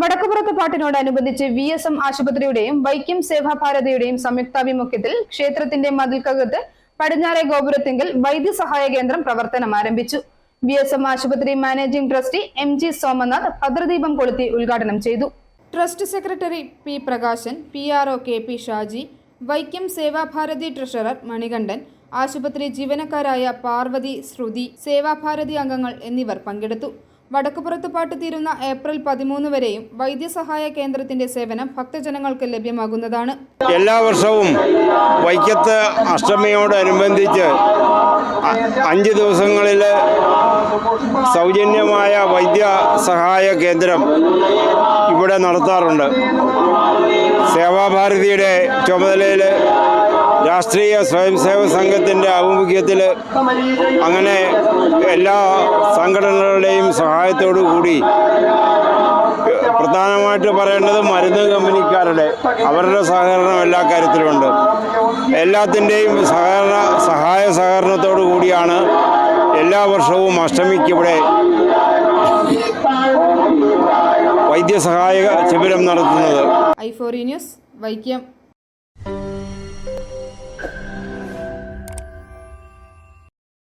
വടക്കുപുറത്ത് പാട്ടിനോടനുബന്ധിച്ച് V S M ആശുപത്രിയുടെയും വൈക്കം സേവാഭാരതിയുടെയും സംയുക്താഭിമുഖ്യത്തിൽ ക്ഷേത്രത്തിന്റെ മതിൽക്കകത്ത് പടിഞ്ഞാറെ ഗോപുരത്തിങ്കിൽ വൈദ്യസഹായ കേന്ദ്രം പ്രവർത്തനം ആരംഭിച്ചു. വി എസ് എം ആശുപത്രി managing trustee M G Somanath ഭദ്രദീപം കൊളുത്തി ഉദ്ഘാടനം ചെയ്തു. Trust secretary P Prakashan P R O K P Shaji Vaikom Sevabharathi treasurer Manikandan ആശുപത്രി ജീവനക്കാരായ പാർവതി ശ്രുതി സേവാഭാരതി അംഗങ്ങൾ എന്നിവർ പങ്കെടുത്തു. വടക്കുപുറത്ത് പാട്ട് തീരുന്ന ഏപ്രിൽ പതിമൂന്ന് വരെയും വൈദ്യസഹായ കേന്ദ്രത്തിന്റെ സേവനം ഭക്തജനങ്ങൾക്ക് ലഭ്യമാകുന്നതാണ്. എല്ലാ വർഷവും വൈക്കത്ത് അഷ്ടമിയോടനുബന്ധിച്ച് അഞ്ച് ദിവസങ്ങളിൽ സൗജന്യമായ വൈദ്യ സഹായ കേന്ദ്രം ഇവിടെ നടത്താറുണ്ട്. സേവാഭാരതിയുടെ ചുമതലയിൽ രാഷ്ട്രീയ സ്വയംസേവക സംഘത്തിന്റെ ആഭിമുഖ്യത്തിൽ അങ്ങനെ എല്ലാ സംഘടനകളുടെയും സഹായത്തോടു കൂടി പ്രധാനമായിട്ട് പറയേണ്ടത് മരുന്ന് കമ്പനിക്കാരുടെ അവരുടെ സഹകരണം എല്ലാ കാര്യത്തിലുമുണ്ട്. എല്ലാത്തിന്റെയും സഹകരണ സഹായ സഹകരണത്തോടു കൂടിയാണ് എല്ലാ വർഷവും അഷ്ടമിക്കിവിടെ വൈദ്യസഹായ ശിബിരം നടത്തുന്നത്. ഐഫോറി ന്യൂസ് വൈക്കം